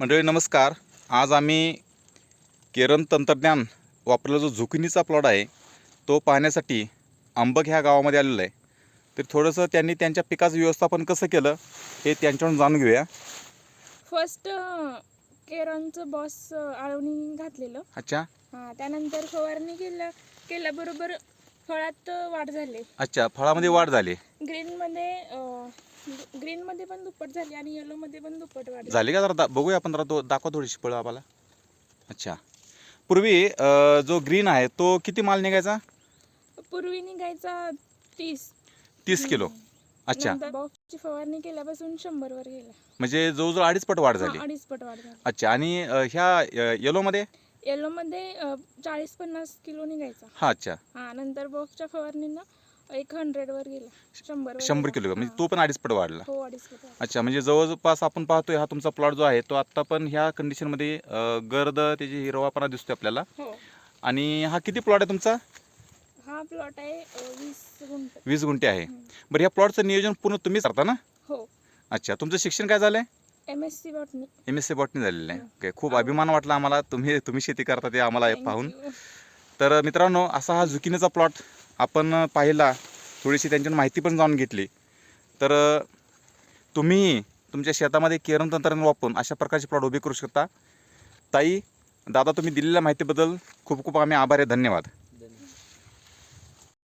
मंडळी नमस्कार. आज आम्ही केरन तंत्रज्ञान वापरलेला जो झुकिनीचा प्लॉट आहे तो पाहण्यासाठी अंबक ह्या गावामध्ये आलेलो आहे. तर थोडंसं त्यांनी त्यांच्या पिकाचं व्यवस्थापन कसं केलं हे त्यांच्याकडून जाणून घेऊया. फर्स्ट केरनचं बॉस आळवणी घातलेलं. अच्छा. हां त्यानंतर फवारणी केल्या केल्याबरोबर फळात वाढ झाली. अच्छा फळामध्ये वाढ झाली. ग्रीनमध्ये ग्रीनमध्ये पण दुप्पट झाली आणि येलोमध्ये पण दुप्पट वाढ झाली का जरा दा बघूया आपण जरा तो दाखवा थोडीशी फळं आम्हाला. अच्छा. पूर्वी अं, जो ग्रीन आहे तो किती माल निघायचा? पूर्वी निघायचा तीस. तीस किलो. अच्छा. नंतर बॉक्सची फवारणी केल्यापासून शंभर वर गेला. म्हणजे जवळजवळ अडीच पट वाढ झाली हां, अडीच पट वाढ झाली. अच्छा. आणि अं, ह्या अं, येलोमध्ये येलोमध्ये चाळीस पन्नास किलो निघायचा. हा अच्छा. हां नंतर बॉक्सच्या फवारणीनं एक गेला. शंभर शंभर किलो म्हणजे तो पण अडीच पट वाढला. हो अडीच पट वाढला. अच्छा म्हणजे जवळपास आपण पाहतोय हा तुमचा प्लॉट जो आहे तो आत्ता पण ह्या कंडिशनमध्ये अं, गर्द त्याची हिरवापणा दिसतोय आपल्याला. हो. आणि हा किती प्लॉट आहे तुमचा? हा प्लॉट आहे अ, वीस गुंठ. वीस गुंठे आहे. बरं ह्या प्लॉटचं नियोजन पूर्ण तुम्हीच करता ना? हो. अच्छा तुमचं शिक्षण काय झालंय? M S C botany M S C botany झालेलं आहे. ओके खूप. अभिमान वाटला आम्हाला. तुम्ही तुम्ही शेती करता ते आम्हाला पाहून. तर मित्रांनो असा हा झुकिनीचा प्लॉट आपण पाहिला थोडीशी त्यांच्यावर माहिती पण जाणून घेतली. तर तुम्ही तुमच्या शेतामध्ये केरम तंत्रज्ञान वापरून अशा प्रकारचे प्लॉट उभे करू शकता. ताई दादा तुम्ही दिलेल्या माहितीबद्दल खूप खूप आम्ही आभार आहे. धन्यवाद.